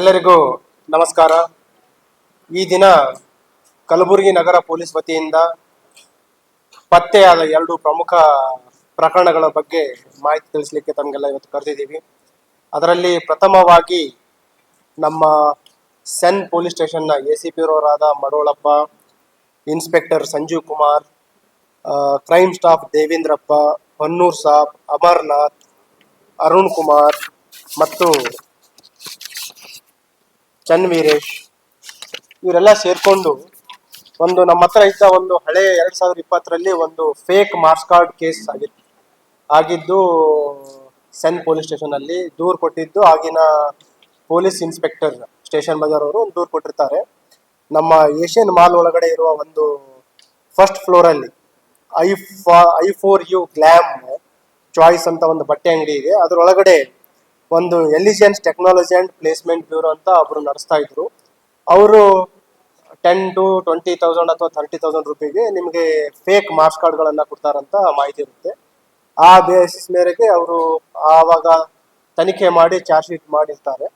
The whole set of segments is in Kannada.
ಎಲ್ಲರಿಗೂ ನಮಸ್ಕಾರ. ಈ ದಿನ ಕಲಬುರಗಿ ನಗರ ಪೊಲೀಸ್ ವತಿಯಿಂದ ಪತ್ತೆಯಾದ ಎರಡು ಪ್ರಮುಖ ಪ್ರಕರಣಗಳ ಬಗ್ಗೆ ಮಾಹಿತಿ ತಿಳಿಸ್ಲಿಕ್ಕೆ ತಮಗೆಲ್ಲ ಇವತ್ತು ಕರೆದಿದ್ದೀವಿ. ಅದರಲ್ಲಿ ಪ್ರಥಮವಾಗಿ ನಮ್ಮ ಸೆನ್ ಪೊಲೀಸ್ ಸ್ಟೇಷನ್ನ A C P ರೋರಾದ Madolappa, inspector Sanjeev Kumar crime staff Devendrappa, Honnur Sab, Amarnath, Arun Kumar ಮತ್ತು ಚನ್ ವೀರೇಶ್ ಇವರೆಲ್ಲ ಸೇರ್ಕೊಂಡು ಒಂದು ನಮ್ಮ ಹತ್ರ ಇದ್ದ ಒಂದು ಹಳೆ ಎರಡ್ ಸಾವಿರದ ಇಪ್ಪತ್ತರಲ್ಲಿ ಒಂದು ಫೇಕ್ ಮಾರ್ಕ್ಸ್ ಕಾರ್ಡ್ ಕೇಸ್ ಆಗಿತ್ತು. ಆಗಿದ್ದು ಸೆನ್ ಪೊಲೀಸ್ ಸ್ಟೇಷನ್ ಅಲ್ಲಿ ದೂರು ಕೊಟ್ಟಿದ್ದು, ಆಗಿನ ಪೊಲೀಸ್ ಇನ್ಸ್ಪೆಕ್ಟರ್ ಸ್ಟೇಷನ್ ಬಜಾರ್ ಅವರು ಒಂದು ದೂರು ಕೊಟ್ಟಿರ್ತಾರೆ. ನಮ್ಮ ಏಷ್ಯನ್ ಮಾಲ್ ಒಳಗಡೆ ಇರುವ ಒಂದು ಫಸ್ಟ್ ಫ್ಲೋರ್ ಅಲ್ಲಿ ಐ ಫಾ I four U glam choice ಅಂತ ಒಂದು ಬಟ್ಟೆ ಅಂಗಡಿ ಇದೆ. ಅದರೊಳಗಡೆ ಒಂದು elegance technology and placement bureau ಅಂತ ಒಬ್ರು ನಡೆಸ್ತಾ ಇದ್ರು. ಅವರು ಟೆನ್ ಟು ಟ್ವೆಂಟಿ ತೌಸಂಡ್ ಅಥವಾ ಥರ್ಟಿ ತೌಸಂಡ್ ರುಪಿಗೆ ನಿಮಗೆ ಫೇಕ್ ಮಾರ್ಕ್ಸ್ ಕಾರ್ಡ್ಗಳನ್ನ ಕೊಡ್ತಾರಂತ ಮಾಹಿತಿ ಇರುತ್ತೆ. ಆ ಬೇಸಿಸ್ ಮೇರೆಗೆ ಅವರು ಆವಾಗ ತನಿಖೆ ಮಾಡಿ ಚಾರ್ಜ್ ಶೀಟ್ ಮಾಡಿರ್ತಾರೆ.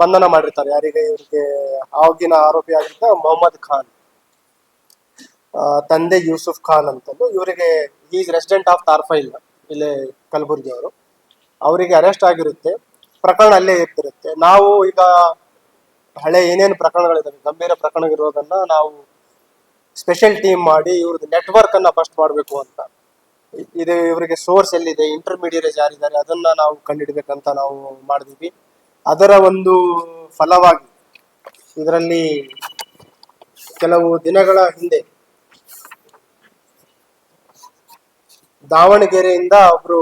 ಬಂಧನ ಮಾಡಿರ್ತಾರೆ. ಯಾರಿಗೆ ಇವರಿಗೆ ಆಗಿನ ಆರೋಪಿ ಆಗಿದ್ದ ಮೊಹಮ್ಮದ್ ಖಾನ್. ತಂದೆ ಯೂಸುಫ್ ಖಾನ್ ಅಂತಂದು ಇವರಿಗೆ ಈಸ್ ರೆಸಿಡೆಂಟ್ ಆಫ್ ತಾರ್ಫೈಲ್ ಇಲ್ಲೇ ಕಲಬುರ್ಗಿ ಅವರು ಅವರಿಗೆ ಅರೆಸ್ಟ್ ಆಗಿರುತ್ತೆ. ಪ್ರಕರಣ ಅಲ್ಲೇ ಇರ್ತಿರುತ್ತೆ. ನಾವು ಈಗ ಹಳೆ ಏನೇನು ಪ್ರಕರಣಗಳಿದಾವೆ, ಗಂಭೀರ ಪ್ರಕರಣ ಇರೋದನ್ನ ನಾವು ಸ್ಪೆಷಲ್ ಟೀಮ್ ಮಾಡಿ ಇವ್ರದ್ದು ನೆಟ್ವರ್ಕ್ ಅನ್ನ ಫಸ್ಟ್ ಮಾಡಬೇಕು ಅಂತ. ಇದು ಇವರಿಗೆ ಸೋರ್ಸ್ ಎಲ್ಲಿದೆ ಇಂಟರ್ಮೀಡಿಯೇಟ್ ಯಾರಿದ್ದಾರೆ, ಅದನ್ನ ನಾವು ಕಂಡುಹಿಡಬೇಕಂತ ನಾವು ಮಾಡಿದ್ವಿ. ಅದರ ಒಂದು ಫಲವಾಗಿ ಇದರಲ್ಲಿ ಕೆಲವು ದಿನಗಳ ಹಿಂದೆ ದಾವಣಗೆರೆಯಿಂದ ಒಬ್ರು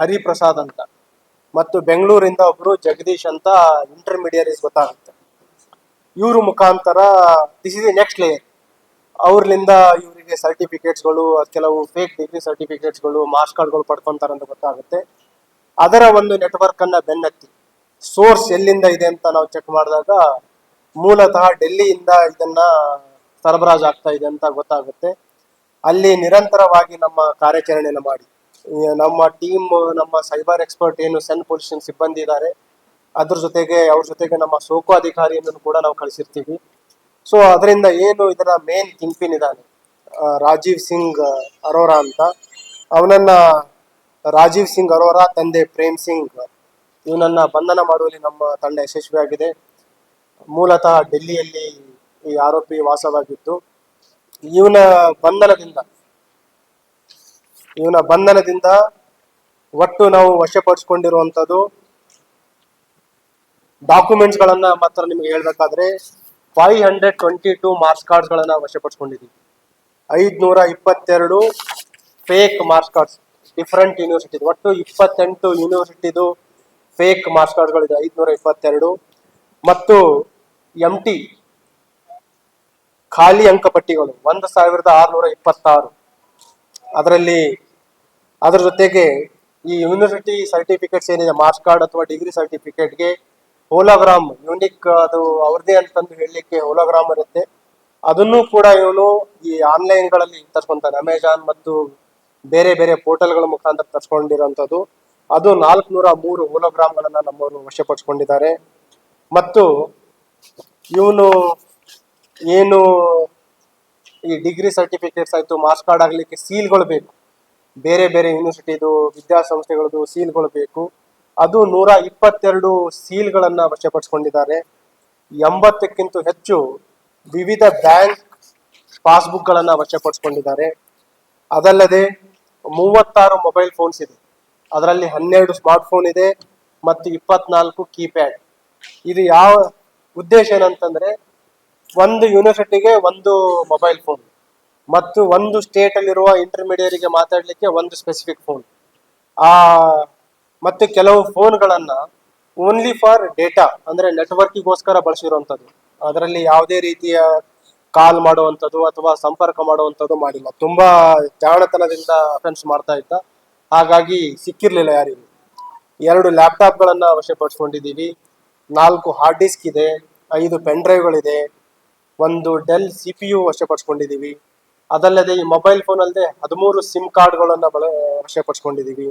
ಹರಿಪ್ರಸಾದ್ ಅಂತ. ಮತ್ತು ಬೆಂಗಳೂರಿಂದ ಒಬ್ರು ಜಗದೀಶ್ ಅಂತ ಇಂಟರ್ಮೀಡಿಯರೀಸ್ ಗೊತ್ತಾಗುತ್ತೆ. ಇವ್ರ ಮುಖಾಂತರ ದಿಸ್ ಇಸ್ ನೆಕ್ಸ್ಟ್ ಲೇಯರ್ ಅವ್ರಲಿಂದ ಇವರಿಗೆ ಸರ್ಟಿಫಿಕೇಟ್ಸ್ಗಳು ಕೆಲವು ಫೇಕ್ ಡಿಗ್ರಿ ಸರ್ಟಿಫಿಕೇಟ್ಸ್ಗಳು ಮಾರ್ಕ್ಸ್ ಕಾರ್ಡ್ಗಳು ಅಂತ ಗೊತ್ತಾಗುತ್ತೆ. ಅದರ ಒಂದು ನೆಟ್ವರ್ಕ್ ಅನ್ನ ಬೆನ್ನತ್ತಿ ಸೋರ್ಸ್ ಎಲ್ಲಿಂದ ಇದೆ ಅಂತ ನಾವು ಚೆಕ್ ಮಾಡಿದಾಗ ಮೂಲತಃ ಡೆಲ್ಲಿಯಿಂದ ಇದನ್ನ ಸರಬರಾಜು ಆಗ್ತಾ ಇದೆ ಅಂತ ಗೊತ್ತಾಗುತ್ತೆ. ಅಲ್ಲಿ ನಿರಂತರವಾಗಿ ನಮ್ಮ ಕಾರ್ಯಾಚರಣೆಯನ್ನು ಮಾಡಿ. ನಮ್ಮ ಟೀಮ್ ನಮ್ಮ ಸೈಬರ್ ಎಕ್ಸ್ಪರ್ಟ್ ಏನು ಸೆನ್ ಪೊಲೀಸ್ ಸಿಬ್ಬಂದಿ ಇದ್ದಾರೆ ಅದ್ರ ಜೊತೆಗೆ, ಅವ್ರ ಜೊತೆಗೆ ನಮ್ಮ ಸೋಕು ಅಧಿಕಾರಿಯನ್ನು ಕೂಡ ನಾವು ಕಳಿಸಿರ್ತೀವಿ. ಸೊ ಅದರಿಂದ ಏನು ಇದರ ಮೇನ್ ಕಿಂಪಿನ್ ಇದ್ದಾನೆ ರಾಜೀವ್ ಸಿಂಗ್ ಅರೋರಾ ಅಂತ. ಅವನನ್ನ ರಾಜೀವ್ ಸಿಂಗ್ ಅರೋರಾ ತಂದೆ ಪ್ರೇಮ್ ಸಿಂಗ್. ಇವನನ್ನ ಬಂಧನ ಮಾಡುವಲ್ಲಿ ನಮ್ಮ ತಂಡ ಯಶಸ್ವಿಯಾಗಿದೆ. ಮೂಲತಃ ಡೆಲ್ಲಿಯಲ್ಲಿ ಈ ಆರೋಪಿ ವಾಸವಾಗಿದ್ದು, ಇವನ ಬಂಧನದಿಂದ ಇವನ ಬಂಧನದಿಂದ ಒಟ್ಟು ನಾವು ವಶಪಡಿಸ್ಕೊಂಡಿರುವಂಥದ್ದು ಡಾಕ್ಯುಮೆಂಟ್ಸ್ಗಳನ್ನು ಮಾತ್ರ ನಿಮ್ಗೆ ಹೇಳ್ಬೇಕಾದ್ರೆ five hundred twenty two marks cards ಗಳನ್ನ ವಶಪಡಿಸ್ಕೊಂಡಿದ್ದೀವಿ. ಐದ್ನೂರ ಇಪ್ಪತ್ತೆರಡು fake marks cards different university ಒಟ್ಟು ಇಪ್ಪತ್ತೆಂಟು ಯೂನಿವರ್ಸಿಟಿದು ಫೇಕ್ ಮಾರ್ಕ್ಸ್ ಕಾರ್ಡ್ಗಳಿದೆ ಐದುನೂರ ಇಪ್ಪತ್ತೆರಡು. ಮತ್ತು ಎಂ ಟಿ ಖಾಲಿ ಅಂಕಪಟ್ಟಿಗಳು, ಒಂದು ಸಾವಿರದ ಆರುನೂರ ಇಪ್ಪತ್ತಾರು. ಅದರಲ್ಲಿ ಅದರ ಜೊತೆಗೆ ಈ ಯೂನಿವರ್ಸಿಟಿ ಸರ್ಟಿಫಿಕೇಟ್ಸ್ ಏನಿದೆ ಮಾರ್ಕ್ಸ್ ಕಾರ್ಡ್ ಅಥವಾ ಡಿಗ್ರಿ ಸರ್ಟಿಫಿಕೇಟ್ಗೆ ಹೋಲೋಗ್ರಾಮ್ ಯೂನಿಕ್ ಅದು ಅವ್ರದೇ ಅಂತಂದು ಹೇಳಲಿಕ್ಕೆ ಹೋಲೋಗ್ರಾಮ್ ಇರುತ್ತೆ. ಅದನ್ನು ಕೂಡ ಇವನು ಈ ಆನ್ಲೈನ್ಗಳಲ್ಲಿ ತರ್ಸ್ಕೊಂತಾನೆ. ಅಮೆಜಾನ್ ಮತ್ತು ಬೇರೆ ಬೇರೆ ಪೋರ್ಟಲ್ಗಳ ಮುಖಾಂತರ ತರ್ಸ್ಕೊಂಡಿರೋಂಥದ್ದು ಅದು ನಾಲ್ಕುನೂರ ಮೂರು ಹೋಲೋಗ್ರಾಮ್ಗಳನ್ನು ನಮ್ಮವರು ವಶಪಡಿಸ್ಕೊಂಡಿದ್ದಾರೆ. ಮತ್ತು ಇವನು ಏನು ಈ ಡಿಗ್ರಿ ಸರ್ಟಿಫಿಕೇಟ್ಸ್ ಆಯ್ತು ಮಾರ್ಕ್ಸ್ ಕಾರ್ಡ್ ಆಗಲಿಕ್ಕೆ ಸೀಲ್ಗಳು ಬೇಕು. ಬೇರೆ ಬೇರೆ ಯೂನಿವರ್ಸಿಟಿದು ವಿದ್ಯಾಸಂಸ್ಥೆಗಳದ್ದು ಸೀಲ್ಗಳು ಬೇಕು. ಅದು ನೂರ ಇಪ್ಪತ್ತೆರಡು ಸೀಲ್ಗಳನ್ನ ವಶಪಡಿಸ್ಕೊಂಡಿದ್ದಾರೆ. ಎಂಬತ್ತಕ್ಕಿಂತ ಹೆಚ್ಚು ವಿವಿಧ ಬ್ಯಾಂಕ್ ಪಾಸ್ಬುಕ್ಗಳನ್ನು ವಶಪಡಿಸ್ಕೊಂಡಿದ್ದಾರೆ. ಅದಲ್ಲದೆ ಮೂವತ್ತಾರು ಮೊಬೈಲ್ ಫೋನ್ಸ್ ಇದೆ. ಅದರಲ್ಲಿ ಹನ್ನೆರಡು ಸ್ಮಾರ್ಟ್ ಫೋನ್ ಇದೆ ಮತ್ತು ಇಪ್ಪತ್ನಾಲ್ಕು ಕೀಪ್ಯಾಡ್. ಇದು ಯಾವ ಉದ್ದೇಶ ಏನಂತಂದ್ರೆ, ಒಂದು ಯೂನಿವರ್ಸಿಟಿಗೆ ಒಂದು ಮೊಬೈಲ್ ಫೋನ್. ಮತ್ತು ಒಂದು ಸ್ಟೇಟ್ ಅಲ್ಲಿರುವ ಇಂಟರ್ಮೀಡಿಯರಿಗೆ ಮಾತಾಡಲಿಕ್ಕೆ ಒಂದು ಸ್ಪೆಸಿಫಿಕ್ ಫೋನ್ ಆ, ಮತ್ತು ಕೆಲವು ಫೋನ್ಗಳನ್ನ ಓನ್ಲಿ ಫಾರ್ ಡೇಟಾ ಅಂದ್ರೆ ನೆಟ್ವರ್ಕಿಗೋಸ್ಕರ ಬಳಸಿರುವಂಥದ್ದು. ಅದರಲ್ಲಿ ಯಾವುದೇ ರೀತಿಯ ಕಾಲ್ ಮಾಡುವಂಥದ್ದು ಅಥವಾ ಸಂಪರ್ಕ ಮಾಡುವಂಥದ್ದು ಮಾಡಿಲ್ಲ. ತುಂಬಾ ಜಾಣತನದಿಂದ ಅಫೆನ್ಸ್ ಮಾಡ್ತಾ ಇದ್ದ. ಹಾಗಾಗಿ ಸಿಕ್ಕಿರ್ಲಿಲ್ಲ ಯಾರಿಗೂ. ಎರಡು ಲ್ಯಾಪ್ಟಾಪ್ಗಳನ್ನು ವಶಪಡಿಸ್ಕೊಂಡಿದ್ದೀವಿ ನಾಲ್ಕು ಹಾರ್ಡ್ ಡಿಸ್ಕ್ ಇದೆ, ಐದು ಪೆನ್ ಡ್ರೈವ್ಗಳಿದೆ ಒಂದು ಡೆಲ್ ಸಿ ಪಿ ಯು ವಶಪಡಿಸ್ಕೊಂಡಿದ್ದೀವಿ ಅದಲ್ಲದೆ ಈ ಮೊಬೈಲ್ ಫೋನ್ ಅಲ್ಲದೆ ಹದಿಮೂರು ಸಿಮ್ ಕಾರ್ಡ್ಗಳನ್ನು ಬಳ ವಶಪಡಿಸ್ಕೊಂಡಿದ್ದೀವಿ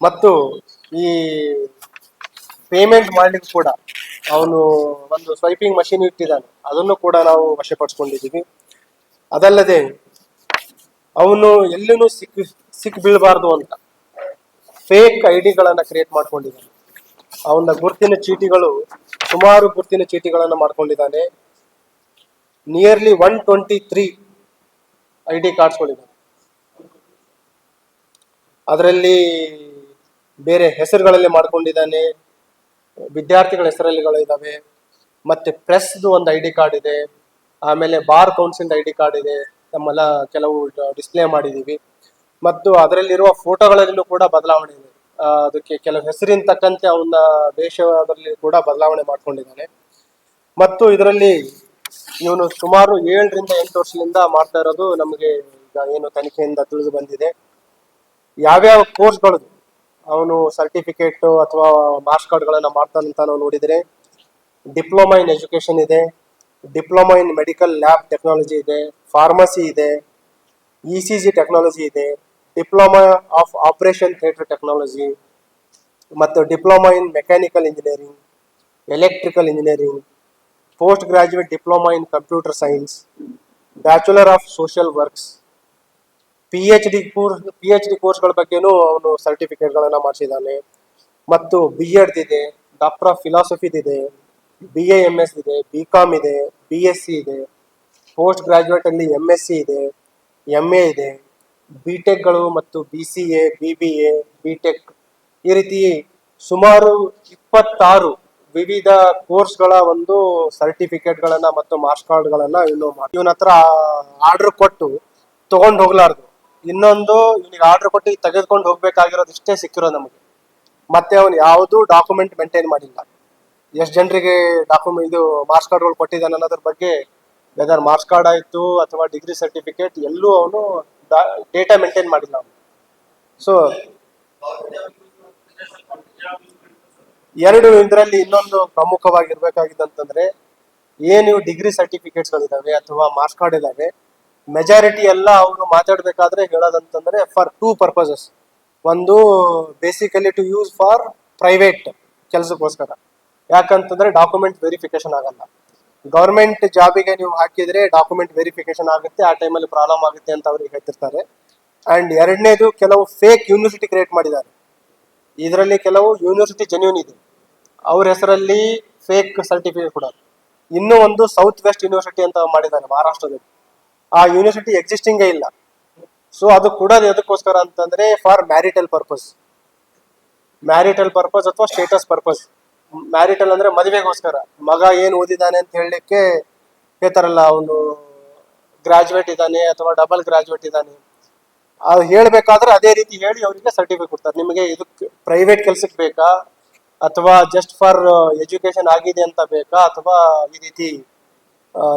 ಮತ್ತು ಈ ಪೇಮೆಂಟ್ ಮಾಡ್ಲಿಕ್ಕೆ ಕೂಡ ಅವನು ಒಂದು ಸ್ವೈಪಿಂಗ್ ಮಷೀನ್ ಇಟ್ಟಿದ್ದಾನೆ. ಅದನ್ನು ಕೂಡ ನಾವು ವಶಪಡಿಸ್ಕೊಂಡಿದ್ದೀವಿ ಅದಲ್ಲದೆ ಅವನು ಎಲ್ಲೂ ಸಿಕ್ಕ ಸಿಕ್ ಬೀಳಬಾರ್ದು ಅಂತ ಫೇಕ್ ಐ ಡಿಗಳನ್ನ ಕ್ರಿಯೇಟ್ ಮಾಡ್ಕೊಂಡಿದ್ದಾನೆ. ಅವನ ಗುರುತಿನ ಚೀಟಿಗಳು ಸುಮಾರು ಗುರುತಿನ ಚೀಟಿಗಳನ್ನು ಮಾಡ್ಕೊಂಡಿದ್ದಾನೆ. Nearly one twenty three I D ಕಾರ್ಡ್ಸ್ಗಳಿವೆ ಅದರಲ್ಲಿ ಬೇರೆ ಹೆಸರುಗಳಲ್ಲಿ ಮಾಡ್ಕೊಂಡಿದ್ದಾನೆ, ವಿದ್ಯಾರ್ಥಿಗಳ ಹೆಸರಲ್ಲಿಗಳಿದ್ದಾವೆ, ಮತ್ತೆ ಪ್ರೆಸ್ದು ಒಂದು ಐ ಡಿ ಕಾರ್ಡ್ ಇದೆ, ಆಮೇಲೆ bar council I D card ಇದೆ, ನಮ್ಮೆಲ್ಲ ಕೆಲವು ಡಿಸ್ಪ್ಲೇ ಮಾಡಿದ್ದೀವಿ. ಮತ್ತು ಅದರಲ್ಲಿರುವ ಫೋಟೋಗಳಲ್ಲೂ ಕೂಡ ಬದಲಾವಣೆ ಇದೆ. ಅದಕ್ಕೆ ಕೆಲವು ಹೆಸರಿನ ತಕ್ಕಂತೆ ಅವನ ವೇಷದಲ್ಲಿ ಕೂಡ ಬದಲಾವಣೆ ಮಾಡ್ಕೊಂಡಿದ್ದಾನೆ. ಮತ್ತು ಇದರಲ್ಲಿ ಇವನು ಸುಮಾರು ಏಳರಿಂದ ಎಂಟು ವರ್ಷದಿಂದ ಮಾಡ್ತಾ ಇರೋದು ನಮಗೆ ಈಗ ಏನು ತನಿಖೆಯಿಂದ ತಿಳಿದು ಬಂದಿದೆ. ಯಾವ್ಯಾವ ಕೋರ್ಸ್ಗಳು ಅವನು ಸರ್ಟಿಫಿಕೇಟ್ ಅಥವಾ ಮಾರ್ಕ್ಸ್ ಕಾರ್ಡ್ಗಳನ್ನ ಮಾಡ್ತಾನಂತ ನಾವು ನೋಡಿದರೆ ಡಿಪ್ಲೊಮಾ ಇನ್ ಎಜುಕೇಶನ್ ಇದೆ, diploma in medical lab technology ಇದೆ, ಫಾರ್ಮಸಿ ಇದೆ, ಇ ಸಿ ಜಿ ಟೆಕ್ನಾಲಜಿ ಇದೆ, diploma of operation theatre technology, ಮತ್ತು diploma in mechanical engineering, electrical engineering post graduate diploma in computer science bachelor of social works P H D course P H D ಕೋರ್ಸ್ಗಳ ಬಗ್ಗೆನೂ ಅವನು ಸರ್ಟಿಫಿಕೇಟ್ಗಳನ್ನು ಮಾಡಿಸಿದ್ದಾನೆ. ಮತ್ತು ಬಿ ಎಡ್ ಇದೆ ಡಾಕ್ಟರ್ ಆಫ್ ಫಿಲಾಸಫಿದಿದೆ ಬಿ ಎ ಎಂ ಎಸ್ ಇದೆ ಬಿ ಕಾಮ್ ಇದೆ ಬಿ ಎಸ್ ಸಿ ಇದೆ ಪೋಸ್ಟ್ ಗ್ರಾಜುಯೇಟ್ ಅಲ್ಲಿ ಎಂ ಎಸ್ ಸಿ ಇದೆ ಎಂ ಎ ಇದೆ ಬಿ ಟೆಕ್ಗಳು ಮತ್ತು B C A B B A B tech ಈ ರೀತಿ ಸುಮಾರು ಇಪ್ಪತ್ತಾರು ವಿವಿಧ ಕೋರ್ಸ್ಗಳ ಒಂದು ಸರ್ಟಿಫಿಕೇಟ್ ಗಳನ್ನ ಮತ್ತು ಮಾರ್ಕ್ಸ್ ಕಾರ್ಡ್ಗಳನ್ನ ಇವನು ಇವನ ಹತ್ರ ಆರ್ಡರ್ ಕೊಟ್ಟು ತಗೊಂಡು ಹೋಗ್ಲಾರ್ದು. ಇನ್ನೊಂದು ಇವನಿಗೆ ಆರ್ಡರ್ ಕೊಟ್ಟು ತೆಗೆದುಕೊಂಡು ಹೋಗ್ಬೇಕಾಗಿರೋದು ಇಷ್ಟೇ ಸಿಕ್ಕಿರೋ ನಮಗೆ. ಮತ್ತೆ ಅವನು ಯಾವುದೂ ಡಾಕ್ಯುಮೆಂಟ್ ಮೇಂಟೈನ್ ಮಾಡಿಲ್ಲ. ಎಷ್ಟು ಜನರಿಗೆ ಡಾಕ್ಯುಮೆಂಟ್ ಇದು ಮಾರ್ಕ್ಸ್ ಕಾರ್ಡ್ಗಳು ಕೊಟ್ಟಿದ್ದಾನೆ ಅನ್ನೋದ್ರ ಬಗ್ಗೆ ವೆದರ್ ಮಾರ್ಕ್ಸ್ ಕಾರ್ಡ್ ಆಯಿತು ಅಥವಾ ಡಿಗ್ರಿ ಸರ್ಟಿಫಿಕೇಟ್ ಎಲ್ಲೂ ಅವನು ಡೇಟಾ ಮೇಂಟೈನ್ ಮಾಡಿಲ್ಲ ಅವನು. ಸೊ ಎರಡು ಇದರಲ್ಲಿ ಇನ್ನೊಂದು ಪ್ರಮುಖವಾಗಿರ್ಬೇಕಾಗಿದ್ದಂತಂದ್ರೆ ಏನು ಡಿಗ್ರಿ ಸರ್ಟಿಫಿಕೇಟ್ಸ್ಗಳಿದಾವೆ ಅಥವಾ ಮಾರ್ಕ್ಸ್ ಕಾರ್ಡ್ ಇದಾವೆ ಮೆಜಾರಿಟಿ ಎಲ್ಲ ಅವರು ಮಾತಾಡ್ಬೇಕಾದ್ರೆ ಹೇಳೋದಂತಂದ್ರೆ ಫಾರ್ ಟೂ ಪರ್ಪಸಸ್. ಒಂದು basically to use for private ಕೆಲಸಕ್ಕೋಸ್ಕರ. ಯಾಕಂತಂದ್ರೆ ಡಾಕ್ಯುಮೆಂಟ್ ವೆರಿಫಿಕೇಶನ್ ಆಗಲ್ಲ. ಗೌರ್ಮೆಂಟ್ ಜಾಬಿಗೆ ನೀವು ಹಾಕಿದ್ರೆ ಡಾಕ್ಯುಮೆಂಟ್ ವೆರಿಫಿಕೇಶನ್ ಆಗುತ್ತೆ, ಆ ಟೈಮಲ್ಲಿ ಪ್ರಾಬ್ಲಮ್ ಆಗುತ್ತೆ ಅಂತ ಅವ್ರಿಗೆ ಹೇಳ್ತಿರ್ತಾರೆ. ಅಂಡ್ ಎರಡನೇದು ಕೆಲವು ಫೇಕ್ ಯೂನಿವರ್ಸಿಟಿ ಕ್ರಿಯೇಟ್ ಮಾಡಿದ್ದಾರೆ. ಇದರಲ್ಲಿ ಕೆಲವು ಯೂನಿವರ್ಸಿಟಿ ಜೆನ್ಯೂನ್ ಇದೆ. ಅವ್ರ ಹೆಸರಲ್ಲಿ ಫೇಕ್ ಸರ್ಟಿಫಿಕೇಟ್ ಕೂಡ ಇನ್ನೂ ಒಂದು ಸೌತ್ ವೆಸ್ಟ್ ಯೂನಿವರ್ಸಿಟಿ ಅಂತ ಮಾಡಿದ್ದಾನೆ ಮಹಾರಾಷ್ಟ್ರದಲ್ಲಿ. ಆ ಯೂನಿವರ್ಸಿಟಿ ಎಕ್ಸಿಸ್ಟಿಂಗೇ ಇಲ್ಲ. ಸೊ ಅದು ಕೂಡ ಎದಕ್ಕೋಸ್ಕರ ಅಂತಂದ್ರೆ for marital purpose marital purpose ಅಥವಾ ಸ್ಟೇಟಸ್ ಪರ್ಪಸ್ ಮ್ಯಾರಿಟಲ್ ಅಂದ್ರೆ ಮದುವೆಗೋಸ್ಕರ. ಮಗ ಏನು ಓದಿದ್ದಾನೆ ಅಂತ ಹೇಳಲಿಕ್ಕೆ ಹೇಳ್ತಾರಲ್ಲ ಅವನು ಗ್ರಾಜುಯೇಟ್ ಇದ್ದಾನೆ ಅಥವಾ ಡಬಲ್ ಗ್ರಾಜುಯೇಟ್ ಇದ್ದಾನೆ. ಅದು ಹೇಳಬೇಕಾದ್ರೆ ಅದೇ ರೀತಿ ಹೇಳಿ ಅವರಿಗೆ ಸರ್ಟಿಫಿಕೇಟ್ ಕೊಡ್ತಾರೆ. ನಿಮಗೆ ಇದಕ್ಕೆ ಪ್ರೈವೇಟ್ ಕೆಲಸಕ್ಕೆ ಬೇಕಾ? ಅಥವಾ ಜಸ್ಟ್ ಫಾರ್ ಎಜುಕೇಶನ್ ಆಗಿದೆ ಅಂತ ಬೇಕಾ? ಅಥವಾ ಈ ರೀತಿ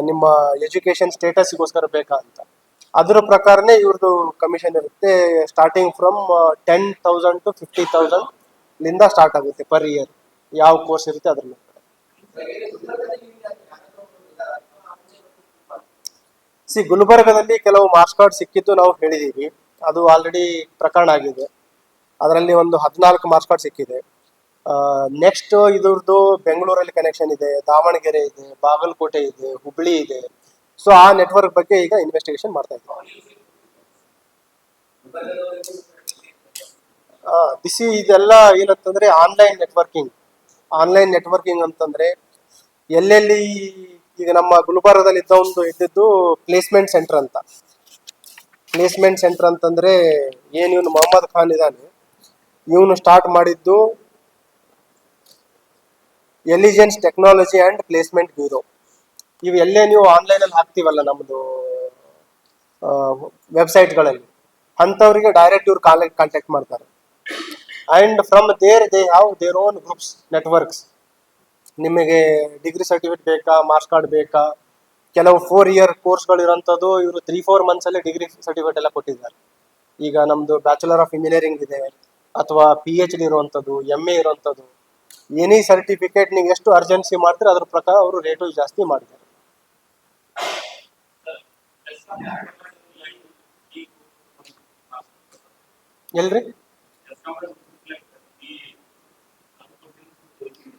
ನಿಮ್ಮ ಎಜುಕೇಶನ್ ಸ್ಟೇಟಸ್ಗೋಸ್ಕರ ಬೇಕಾ ಅಂತ? ಅದರ ಪ್ರಕಾರನೇ ಇವ್ರದ್ದು ಕಮಿಷನ್ ಇರುತ್ತೆ. Starting from ten thousand to fifty thousand ಲಿಂದ ಸ್ಟಾರ್ಟ್ ಆಗುತ್ತೆ ಪರ್ ಇಯರ್ ಯಾವ ಕೋರ್ಸ್ ಇರುತ್ತೆ ಅದ್ರ ಮೇಲೆ ಸಿ, ಗುಲ್ಬರ್ಗದಲ್ಲಿ ಕೆಲವು ಮಾರ್ಕ್ಸ್ ಕಾರ್ಡ್ ಸಿಕ್ಕಿದ್ದು ನಾವು ಹೇಳಿದೀವಿ ಅದು ಆಲ್ರೆಡಿ ಪ್ರಕರಣ ಆಗಿದೆ. ಅದರಲ್ಲಿ ಒಂದು ಹದಿನಾಲ್ಕು ಮಾರ್ಕ್ಸ್ ಕಾರ್ಡ್ ಸಿಕ್ಕಿದೆ. ನೆಕ್ಸ್ಟ್ ಇದ್ರದ್ದು ಬೆಂಗಳೂರಲ್ಲಿ ಕನೆಕ್ಷನ್ ಇದೆ, ದಾವಣಗೆರೆ ಇದೆ, ಬಾಗಲಕೋಟೆ ಇದೆ, ಹುಬ್ಳಿ ಇದೆ. ಸೊ ಆ ನೆಟ್ವರ್ಕ್ ಬಗ್ಗೆ ಈಗ ಇನ್ವೆಸ್ಟಿಗೇಷನ್ ಮಾಡ್ತಾ ಇದ್ದೀವಿ ಬಿಸಿ ಇದೆಲ್ಲ ಏನಂತಂದ್ರೆ ಆನ್ಲೈನ್ ನೆಟ್ವರ್ಕಿಂಗ್ ಆನ್ಲೈನ್ ನೆಟ್ವರ್ಕಿಂಗ್ ಅಂತಂದ್ರೆ ಎಲ್ಲೆಲ್ಲಿ ಈಗ ನಮ್ಮ ಗುಲ್ಬರ್ಗದಲ್ಲಿ ಇದ್ದ ಒಂದು ಇದ್ದಿದ್ದು ಪ್ಲೇಸ್ಮೆಂಟ್ ಸೆಂಟರ್ ಅಂತ. ಪ್ಲೇಸ್ಮೆಂಟ್ ಸೆಂಟರ್ ಅಂತಂದ್ರೆ ಏನು ಇವನು ಮೊಹಮ್ಮದ್ ಖಾನ್ ಇದ್ದಾನೆ. ಇವನು ಸ್ಟಾರ್ಟ್ ಮಾಡಿದ್ದು elegance technology and placement bureau ಇವೆಲ್ಲೇ ನೀವು ಆನ್ಲೈನ್ ಅಲ್ಲಿ ಹಾಕ್ತಿವಲ್ಲ ನಮ್ದು ವೆಬ್ಸೈಟ್ಗಳಲ್ಲಿ ಅಂಥವ್ರಿಗೆ ಡೈರೆಕ್ಟ್ ಇವ್ರು ಕಾಂಟ್ಯಾಕ್ಟ್ ಮಾಡ್ತಾರೆ. And from there they have their own groups networks ನಿಮಗೆ ಡಿಗ್ರಿ ಸರ್ಟಿಫಿಕೇಟ್ ಬೇಕಾ ಮಾರ್ಕ್ಸ್ ಕಾರ್ಡ್ ಬೇಕಾ? ಕೆಲವು ಫೋರ್ ಇಯರ್ ಕೋರ್ಸ್ಗಳು ಇರೋಂಥದ್ದು ಇವರು ತ್ರೀ ಫೋರ್ ಮಂತ್ಸ್ ಅಲ್ಲಿ ಡಿಗ್ರಿ ಸರ್ಟಿಫಿಕೇಟ್ ಎಲ್ಲ ಕೊಟ್ಟಿದ್ದಾರೆ. ಈಗ ನಮ್ದು ಬ್ಯಾಚುಲರ್ ಆಫ್ ಇಂಜಿನಿಯರಿಂಗ್ ಇದೆ, ಅಥವಾ ಪಿ ಎಚ್ ಡಿ ಇರುವಂಥದ್ದು ಎಂ ಎ ಇರುವಂಥದ್ದು. ಎನಿ ಸರ್ಟಿಫಿಕೇಟ್ ನೀವು ಎಷ್ಟು ಅರ್ಜೆನ್ಸಿ ಮಾಡ್ತೀರ ಅದ್ರ ಪ್ರಕಾರ ಅವರು ರೇಟು ಜಾಸ್ತಿ ಮಾಡ್ತಾರೆ ಎಲ್ರಿ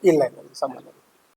ಇಲ್ಲ ಇಲ್ಲ ಸಂಬಂಧ.